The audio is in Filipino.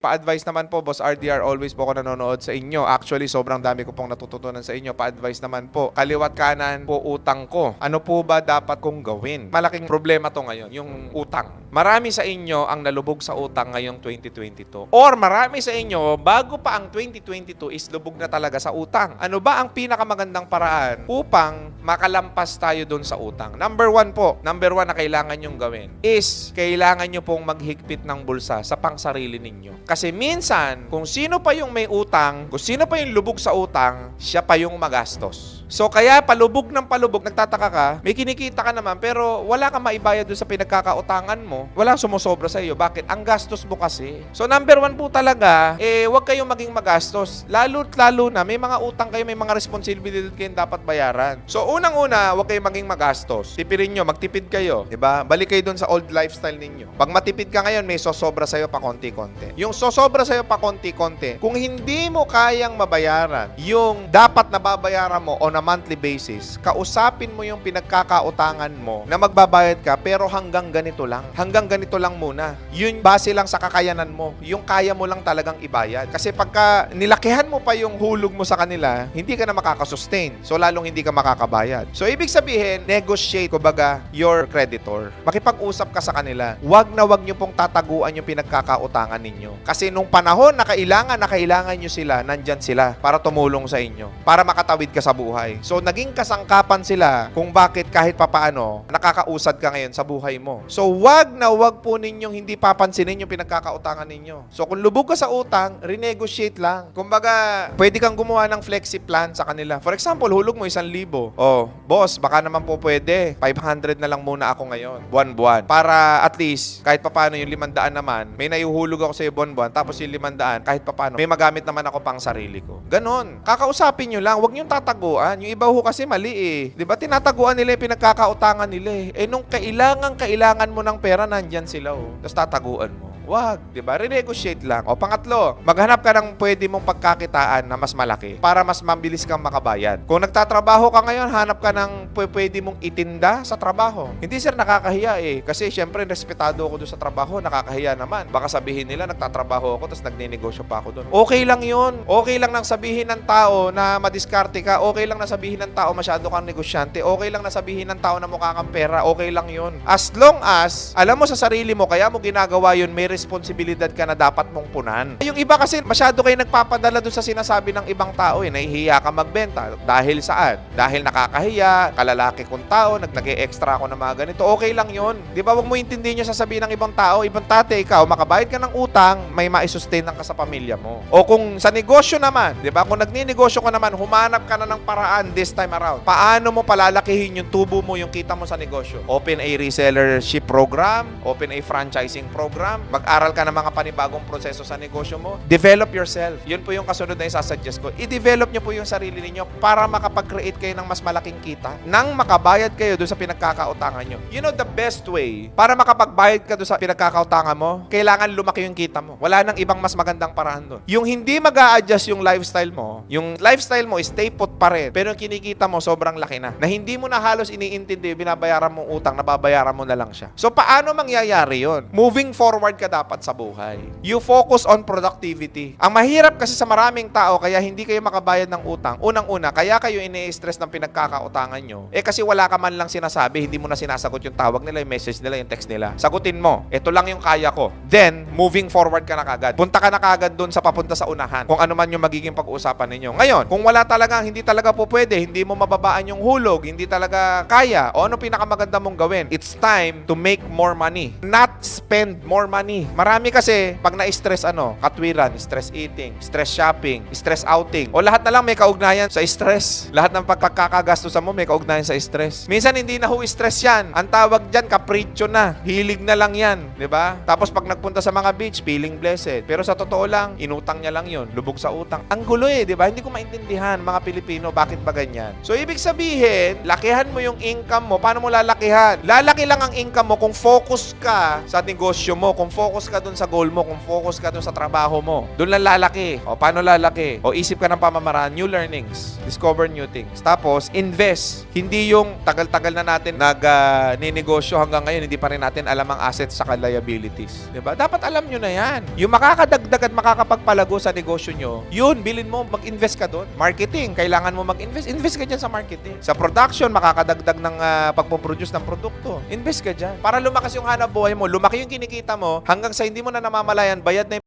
Pa-advise naman po, Boss RDR, always po ako nanonood sa inyo. Actually, sobrang dami ko pong natututunan sa inyo. Pa-advise naman po, kaliwat kanan po utang ko. Ano po ba dapat kong gawin? Malaking problema to ngayon, yung utang. Marami sa inyo ang nalubog sa utang ngayong 2022. Or marami sa inyo, bago pa ang 2022 is lubog na talaga sa utang. Ano ba ang pinakamagandang paraan upang makalampas tayo doon sa utang? Number one po, number one na kailangan nyong gawin is kailangan nyo pong maghigpit ng bulsa sa pangsarili ninyo. Kasi minsan, kung sino pa yung may utang, kung sino pa yung lubog sa utang, siya pa yung magastos. So kaya palubog ng palubog, nagtataka ka, may kinikita ka naman pero wala kang maibayad doon sa pinagkakautangan mo. Walang sumusobra sa iyo. Bakit? Ang gastos mo kasi. So number one po talaga, eh wag kayong maging magastos. Lalo't lalo na may mga utang kayo, may mga responsibilidad kayong dapat bayaran. So unang-una, wag kayong maging magastos. Tipirin nyo, magtipid kayo. 'di ba? Balik kayo doon sa old lifestyle ninyo. Pag matipid ka ngayon, may sosobra sa iyo pa konti-konti. Yung sosobra sa iyo pa konti-konti, kung hindi mo kayang mabayaran yung dapat na babayaran mo on a monthly basis, kausapin mo yung pinagkakautangan mo na magbabayad ka pero hanggang ganito lang. Hanggang ganito lang muna. Yun base lang sa kakayanan mo. Yung kaya mo lang talagang ibayad. Kasi pagka nilakihan mo pa yung hulog mo sa kanila, hindi ka na makakasustain. So lalong hindi ka makakabayad. So ibig sabihin, negotiate kumbaga your creditor. Makipag-usap ka sa kanila. Huwag na wag nyo pong tataguan yung pinagkakautangan ninyo. Kasi nung panahon na kailangan na kailangan nyo sila, nandyan sila para tumulong sa inyo. Para makatawid ka sa buhay. So naging kasangkapan sila kung bakit kahit papaano nakakausad ka ngayon sa buhay mo. So wag na wag po ninyong hindi papansinin yung pinagkakautangan ninyo. So kung lubog ka sa utang, renegotiate lang. Kumbaga, pwede kang gumawa ng flexi plan sa kanila. For example, hulog mo isang libo. Oh, boss, baka naman po pwede. 500 na lang muna ako ngayon. Buwan-buwan. Para at least, kahit papaano yung limandaan naman, may naiuhulog ako sa iyo buwan-buwan. Tapos yung limandaan, kahit papaano, may magamit naman ako pang sarili ko. Ganon. Kakausapin nyo lang. Huwag nyo tataguan. Yung iba ho kasi mali eh. Di ba? Tinataguan nila yung pinagkakautangan nila eh. Eh nung kailangan, kailangan mo ng pera, nandyan sila oh. Tapos tataguan mo. Wag, 'di ba? Renegotiate lang. O pangatlo, maghanap ka ng pwede mong pagkakitaan na mas malaki para mas mabilis kang makabayad. Kung nagtatrabaho ka ngayon, hanap ka ng pw- pwede mong itinda sa trabaho. Hindi sir nakakahiya eh kasi syempre respetado ako doon sa trabaho, nakakahiya naman. Baka sabihin nila nagtatrabaho ako tapos nagnenegosyo pa ako doon. Okay lang 'yun. Okay lang nang sabihin ng tao na madiskarte ka, okay lang na sabihin ng tao masyado kang negosyante, okay lang na sabihin ng tao na mukha kang pera, okay lang 'yun. As long as alam mo sa sarili mo kaya mo ginagawa 'yun, may responsibilidad ka na dapat mong punan. Yung iba kasi masyado kayo nagpapadala doon sa sinasabi ng ibang tao eh. Nahihiya ka magbenta. Dahil saan? Dahil nakakahiya, kalalaki kong tao, nag extra ako ng mga ganito. Okay lang yon. Di ba? Huwag mo intindihin yung sasabihin ng ibang tao. Ibang tate, ikaw, makabayad ka ng utang, may maisustain ka sa pamilya mo. O kung sa negosyo naman, di ba? Kung nagninegosyo ka naman, humanap ka na ng paraan this time around. Paano mo palalakihin yung tubo mo, yung kita mo sa negosyo? Open a resellership program, open a franchising program, mag-aral ka ng mga panibagong proseso sa negosyo mo. Develop yourself. Yun po yung kasunod na isasuggest ko. I-develop nyo po yung sarili ninyo para makapag-create kayo ng mas malaking kita nang makabayad kayo doon sa pinagkakautangan nyo. You know the best way para makapagbayad ka doon sa pinagkakautangan mo, kailangan lumaki yung kita mo. Wala nang ibang mas magandang paraan doon. Yung hindi mag adjust yung lifestyle mo, yung lifestyle mo is stay put pa rin, pero yung kinikita mo sobrang laki na. Na hindi mo na halos iniintindi, binabayaran mong utang, nababayaran mo na lang siya. So paano mangyayari yon? Moving forward ka dapat sa buhay. You focus on productivity. Ang mahirap kasi sa maraming tao, kaya hindi kayo makabayad ng utang, unang-una, kaya kayo ini-stress ng pinagkakautangan nyo, eh kasi wala ka man lang sinasabi, hindi mo na sinasagot yung tawag nila, yung message nila, yung text nila. Sagutin mo, ito lang yung kaya ko. Then, moving forward ka na kagad. Punta ka na kagad doon sa papunta sa unahan. Kung ano man yung magiging pag-uusapan ninyo. Ngayon, kung wala talaga, hindi talaga po pwede, hindi mo mababaan yung hulog, hindi talaga kaya, o ano pinakamaganda mong gawin? It's time to make more money. Not spend more money. Marami kasi, pag na-stress ano, katwiran, stress eating, stress shopping, stress outing, o lahat na lang may kaugnayan sa stress. Lahat ng pagkakagastusan mo may kaugnayan sa stress. Minsan hindi na ho stress yan. Ang tawag dyan, capriccio na. Hilig na lang yan. 'di ba? Tapos pag nagpunta sa mga beach, feeling blessed. Pero sa totoo lang, inutang niya lang yon Lubog sa utang. Ang gulo eh, 'di ba? Hindi ko maintindihan mga Pilipino bakit ba ganyan. So ibig sabihin, lakihan mo yung income mo. Paano mo lalakihan? Lalaki lang ang income mo kung focus ka sa negosyo mo, kung focus focus ka dun sa goal mo, kung focus ka dun sa trabaho mo, dun lang lalaki. O, paano lalaki? O, isip ka ng pamamaraan, new learnings, discover new things. Tapos, invest. Hindi yung tagal-tagal na natin nag-ninegosyo hanggang ngayon, hindi pa rin natin alam ang assets sa liabilities. ba? Dapat alam nyo na yan. Yung makakadagdag at makakapagpalago sa negosyo nyo, yun, bilin mo, mag-invest ka doon. Marketing, kailangan mo mag-invest. Invest ka dyan sa marketing. Sa production, makakadagdag ng ah, pagpoproduce ng produkto. Invest ka dyan. Para lumakas yung hanap buhay mo, lumaki yung kinikita mo, hanggang sa hindi mo na namamalayan, bayad na yung